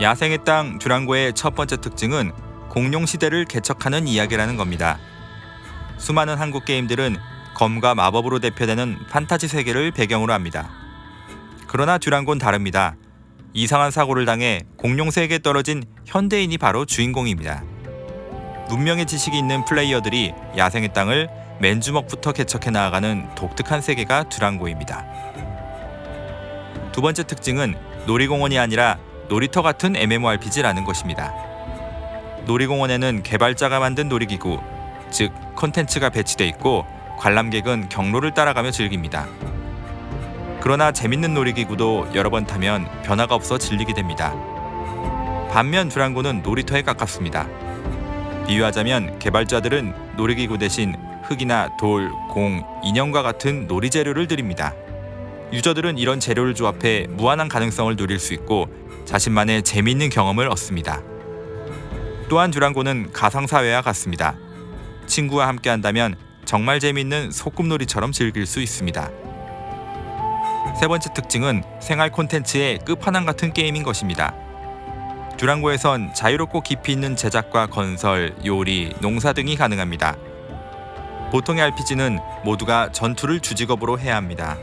야생의 땅 듀랑고의 첫 번째 특징은 공룡 시대를 개척하는 이야기라는 겁니다. 수많은 한국 게임들은 검과 마법으로 대표되는 판타지 세계를 배경으로 합니다. 그러나 듀랑고는 다릅니다. 이상한 사고를 당해 공룡 세계에 떨어진 현대인이 바로 주인공입니다. 문명의 지식이 있는 플레이어들이 야생의 땅을 맨주먹부터 개척해 나아가는 독특한 세계가 듀랑고입니다. 두 번째 특징은 놀이공원이 아니라 놀이터 같은 MMORPG라는 것입니다. 놀이공원에는 개발자가 만든 놀이기구, 즉 컨텐츠가 배치돼 있고 관람객은 경로를 따라가며 즐깁니다. 그러나 재밌는 놀이기구도 여러 번 타면 변화가 없어 질리게 됩니다. 반면 듀랑고는 놀이터에 가깝습니다. 비유하자면 개발자들은 놀이기구 대신 흙이나 돌, 공, 인형과 같은 놀이 재료를 드립니다. 유저들은 이런 재료를 조합해 무한한 가능성을 누릴 수 있고 자신만의 재미있는 경험을 얻습니다. 또한 듀랑고는 가상사회와 같습니다. 친구와 함께 한다면 정말 재미있는 소꿉놀이처럼 즐길 수 있습니다. 세 번째 특징은 생활 콘텐츠의 끝판왕 같은 게임인 것입니다. 듀랑고에선 자유롭고 깊이 있는 제작과 건설, 요리, 농사 등이 가능합니다. 보통의 RPG는 모두가 전투를 주직업으로 해야 합니다.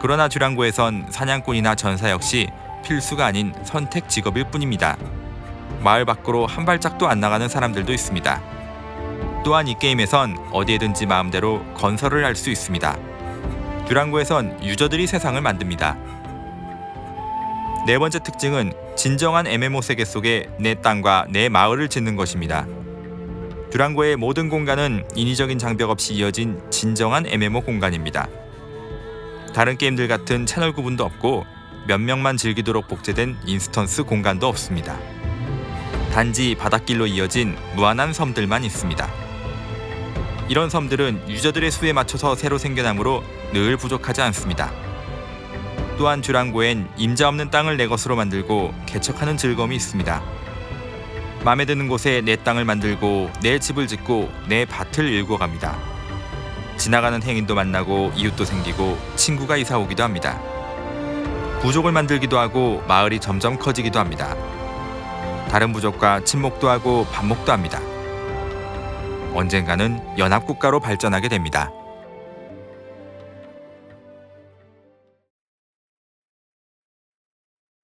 그러나 듀랑고에선 사냥꾼이나 전사 역시 필수가 아닌 선택 직업일 뿐입니다. 마을 밖으로 한 발짝도 안 나가는 사람들도 있습니다. 또한 이 게임에선 어디에든지 마음대로 건설을 할 수 있습니다. 듀랑고에선 유저들이 세상을 만듭니다. 네 번째 특징은 진정한 MMO 세계 속에 내 땅과 내 마을을 짓는 것입니다. 듀랑고의 모든 공간은 인위적인 장벽 없이 이어진 진정한 MMO 공간입니다. 다른 게임들 같은 채널 구분도 없고 몇 명만 즐기도록 복제된 인스턴스 공간도 없습니다. 단지 바닷길로 이어진 무한한 섬들만 있습니다. 이런 섬들은 유저들의 수에 맞춰서 새로 생겨나므로 늘 부족하지 않습니다. 또한 듀랑고엔 임자 없는 땅을 내 것으로 만들고 개척하는 즐거움이 있습니다. 마음에 드는 곳에 내 땅을 만들고 내 집을 짓고 내 밭을 일궈갑니다. 지나가는 행인도 만나고 이웃도 생기고 친구가 이사 오기도 합니다. 부족을 만들기도 하고 마을이 점점 커지기도 합니다. 다른 부족과 친목도 하고 반목도 합니다. 언젠가는 연합국가로 발전하게 됩니다.